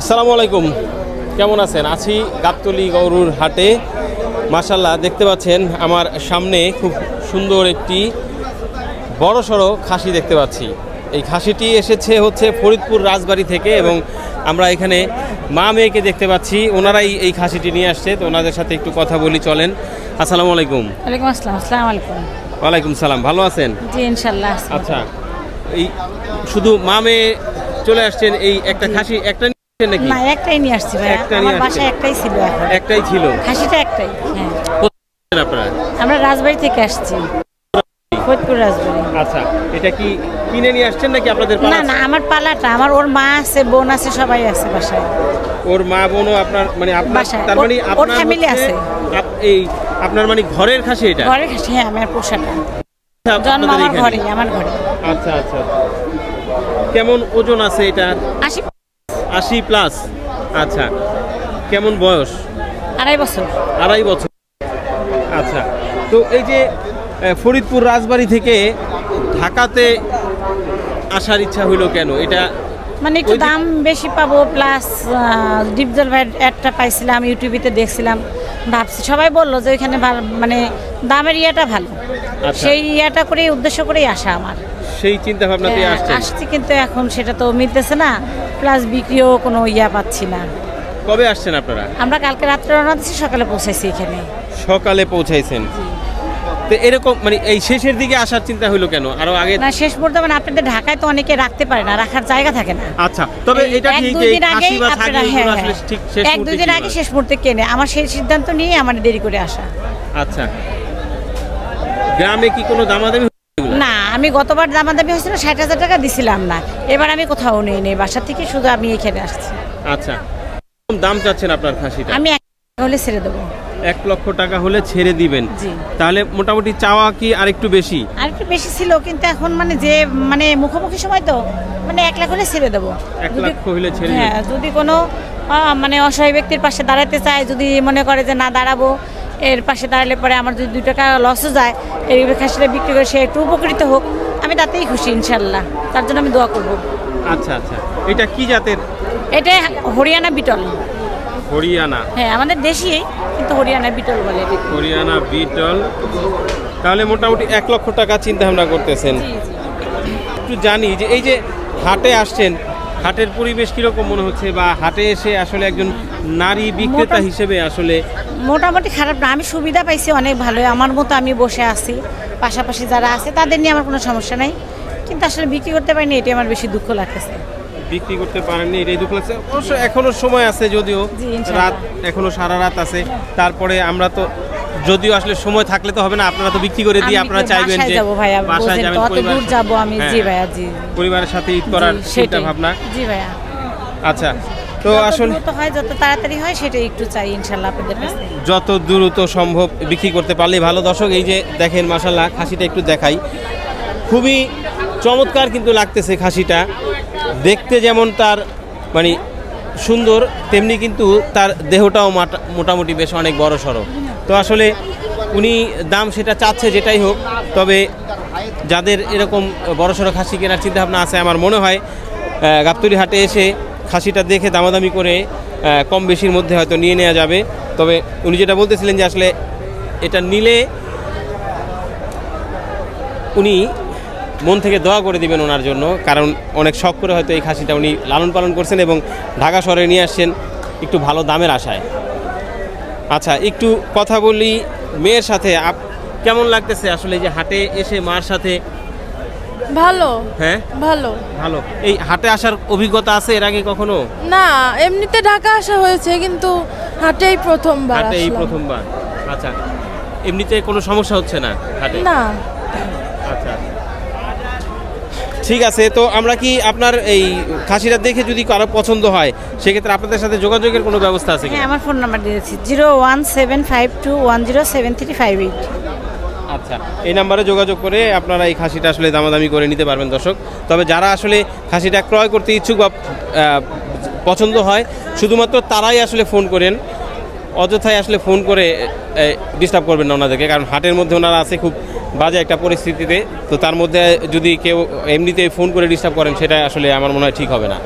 আসসালামু আলাইকুম। কেমন আছেন? আছি গাবতলি গৌরুর হাটে। মাসাল্লাহ দেখতে পাচ্ছেন আমার সামনে খুব সুন্দর একটি বড় সড়ো খাসি দেখতে পাচ্ছি। এই খাসিটি এসেছে হচ্ছে ফরিদপুর রাজবাড়ি থেকে এবং আমরা এখানে মা মেয়েকে দেখতে পাচ্ছি। ওনারাই এই খাসিটি নিয়ে আসছে। তো ওনাদের সাথে একটু কথা বলি চলেন। আসসালামু আলাইকুম। ওয়ালাইকুম আসসালাম আসসালামু আলাইকুম। ওয়ালাইকুম সালাম ভালো আছেন? জি ইনশাল্লাহ আচ্ছা এই শুধু মা মেয়ে চলে আসছেন এই একটা খাসি একটা নাকি? না একটাই নিয়ে আসছি ভাই একটা নিয়ে আমার আসছেন। বাসায় একটাই ছিল এখন। একটাই ছিল? খাসিটা একটাই হ্যাঁ। আমরা রাজবাড়ি থেকে আসছি। ফরিদপুর রাজবাড়ি। আচ্ছা এটা কি কিনে নিয়ে আসছেন নাকি আপনাদের পালা না না আমার পালাটা আমার ওর মা আছে বোন আছে সবাই আছে বাসায়। ওর মা বোনও আপনার মানে আপনার বাসায়। তার ওর- মানে ওর আপনার family হচ্ছে আছে। আপ- এই আপনার মানে ঘরের খাসি এটা? ঘরে খাসি হ্যাঁ আমার পোষাটা। আচ্ছা, জন্ম আপনাদের আমার এখানে? ঘরে আমার ঘরে। আচ্ছা আচ্ছা। কেমন ওজন আছে এটা? আশি আশি প্লাস আচ্ছা। কেমন বয়স? আড়াই বছর। আড়াই বছর। আচ্ছা। তো এই যে ফরিদপুর রাজবাড়ি থেকে ঢাকাতে আসার ইচ্ছা হইল কেন? এটা মানে একটু দাম বেশি পাবো প্লাস ডিপজল ভাইয়ের অ্যাডটা পাইছিলাম ইউটিউবিতে দেখছিলাম ভাবছি সবাই বলল যে ওইখানে মানে দামের ইয়েটা ভালো। আচ্ছা। সেই ইয়েটা করেই উদ্দেশ্য করেই আসা আমার। সেই চিন্তা ভাবনাতে হ্যাঁ, আসছি কিন্তু এখন সেটা তো মিলতেছে না প্লাস বিক্রিও কোনো ইয়া পাচ্ছি না। কবে আসছেন আপনারা? আমরা কালকে রাত্রে রওনা দিচ্ছি সকালে পৌঁছাইছি এখানে। সকালে পৌঁছাইছেন। তো এরকম মানে এই শেষের দিকে আসার চিন্তা হইল কেন? আরও আগে না শেষ পর্যন্ত মানে আপনাদের ঢাকায় তো অনেকে রাখতে পারে না রাখার জায়গা থাকে না। আচ্ছা তবে এটা ঠিক যে দিন খাসি আগেই বা আপনারা ছাগল হ্যাঁ এগুলো আসলে হ্যাঁ। ঠিক শেষ এক দুই দিন আগে শেষ মুহূর্তে কেনে আমার সেই সিদ্ধান্ত নিয়ে আমার দেরি করে আসা। আচ্ছা। গ্রামে কি কোনো দামাদামি না আমি গতবার দামাদামি হয়েছিল ষাট হাজার টাকা দিছিলাম না। এবার আমি কোথাও নেই নেই বাসা থেকে শুধু আমি এখানে আসছি। আচ্ছা। দাম চাচ্ছেন আপনার খাসিটা? আমি হলে ছেড়ে দেবো। এক লক্ষ টাকা হলে ছেড়ে দিবেন। জি। তাহলে মোটামুটি চাওয়া কি আরেকটু বেশি? আর একটু বেশি ছিল কিন্তু এখন মানে যে মানে মুখোমুখি সময় তো মানে এক লাখ হলে ছেড়ে দেবো। এক লক্ষ হলে ছেড়ে হ্যাঁ যদি কোনো মানে অসহায় ব্যক্তির পাশে দাঁড়াতে চায় যদি মনে করে যে না দাঁড়াবো এর পাশে দাঁড়ালে পরে আমার যদি দুই টাকা লসও যায় এই খাসিটা বিক্রি করে সে একটু উপকৃত হোক আমি তাতেই খুশি ইনশাল্লাহ। তার জন্য আমি দোয়া করব। আচ্ছা আচ্ছা। এটা কি জাতের? এটা হরিয়ানা বিটল। হরিয়ানা। হ্যাঁ আমাদের দেশি কিন্তু হরিয়ানা বিটল বলে। হরিয়ানা বিটল। তাহলে মোটামুটি এক লক্ষ টাকা চিন্তা ভাবনা করতেছেন একটু জানি যে এই যে হাটে আসছেন হাটের পরিবেশ কীরকম মনে হচ্ছে বা হাটে এসে আসলে একজন নারী বিক্রেতা হিসেবে আসলে মোটামুটি খারাপ না আমি সুবিধা পাইছি অনেক ভালো আমার মতো আমি বসে আছি পাশাপাশি যারা আছে তাদের নিয়ে আমার কোনো সমস্যা নাই। কিন্তু আসলে বিক্রি করতে পারিনি এটি আমার বেশি দুঃখ লাগতেছে। বিক্রি করতে পারেননি এটাই দুঃখ লাগছে। অবশ্য এখনও সময় আছে যদিও রাত এখনও সারা রাত আছে। তারপরে আমরা তো যদিও আসলে সময় থাকলে তো হবে না আপনারা তো বিক্রি করে দিয়ে আপনারা চাইবেন যে যাব বাসায় যাবেন পরিবারের দূর সাথে- আমি। হ্যাঁ, জি ভাইয়া জি। পরিবারের সাথে ঈদ করার সেটাই। ভাবনা। জি ভাইয়া। আচ্ছা তো আসলে হয় যত তাড়াতাড়ি হয় সেটাই একটু চাই ইনশাল্লাহ আপনাদের কাছে। যত দ্রুত সম্ভব বিক্রি করতে পারলে ভালো। দর্শক এই যে দেখেন মাসাল্লাহ খাসিটা একটু দেখাই। খুবই চমৎকার কিন্তু লাগতেছে খাসিটা। দেখতে যেমন তার মানে সুন্দর তেমনি কিন্তু তার দেহটাও মাটা- মোটামুটি বেশ অনেক বড় সড়ো। তো আসলে উনি দাম সেটা চাচ্ছে যেটাই হোক তবে যাদের এরকম বড় সড়ো খাসি কেনার চিন্তাভাবনা আছে আমার মনে হয় আহ, হাটে এসে খাসিটা দেখে দামাদামি করে কম বেশির মধ্যে হয়তো নিয়ে নেওয়া যাবে। তবে উনি যেটা বলতেছিলেন যে আসলে এটা নিলে উনি মন থেকে দোয়া করে দিবেন ওনার জন্য কারণ অনেক শখ করে হয়তো এই খাসিটা উনি লালন পালন করছেন এবং ঢাকা শহরে নিয়ে আসছেন একটু ভালো দামের আশায়। আচ্ছা একটু কথা বলি মেয়ের সাথে কেমন লাগতেছে আসলে যে হাটে এসে মার সাথে? ভালো। হ্যাঁ? ভালো। ভালো। এই হাটে আসার অভিজ্ঞতা আছে এর আগে কখনো? না এমনিতে ঢাকা আসা হয়েছে কিন্তু হাটেই প্রথমবার হাটে এই প্রথমবার। আচ্ছা এমনিতে কোনো সমস্যা হচ্ছে না হাটে? না। আচ্ছা। ঠিক আছে তো আমরা কি আপনার এই খাসিটা দেখে যদি কারও পছন্দ হয় সেক্ষেত্রে আপনাদের সাথে যোগাযোগের কোনো ব্যবস্থা আছে কি হ্যাঁ আমার ফোন নাম্বার দিয়েছি zero one seven five two one zero seven three five eight. আচ্ছা এই নাম্বারে যোগাযোগ করে আপনারা এই খাসিটা আসলে দামাদামি করে নিতে পারবেন দর্শক। তবে যারা আসলে খাসিটা ক্রয় করতে ইচ্ছুক বা পছন্দ হয় শুধুমাত্র তারাই আসলে ফোন করেন অযথায় আসলে ফোন করে ডিস্টার্ব করবেন না ওনাদেরকে কারণ হাটের মধ্যে ওনারা আছে খুব বাজে একটা পরিস্থিতিতে, তো তার মধ্যে যদি কেউ এমনিতে ফোন করে ডিস্টার্ব করেন, সেটা আসলে আমার মনে হয় ঠিক হবে না।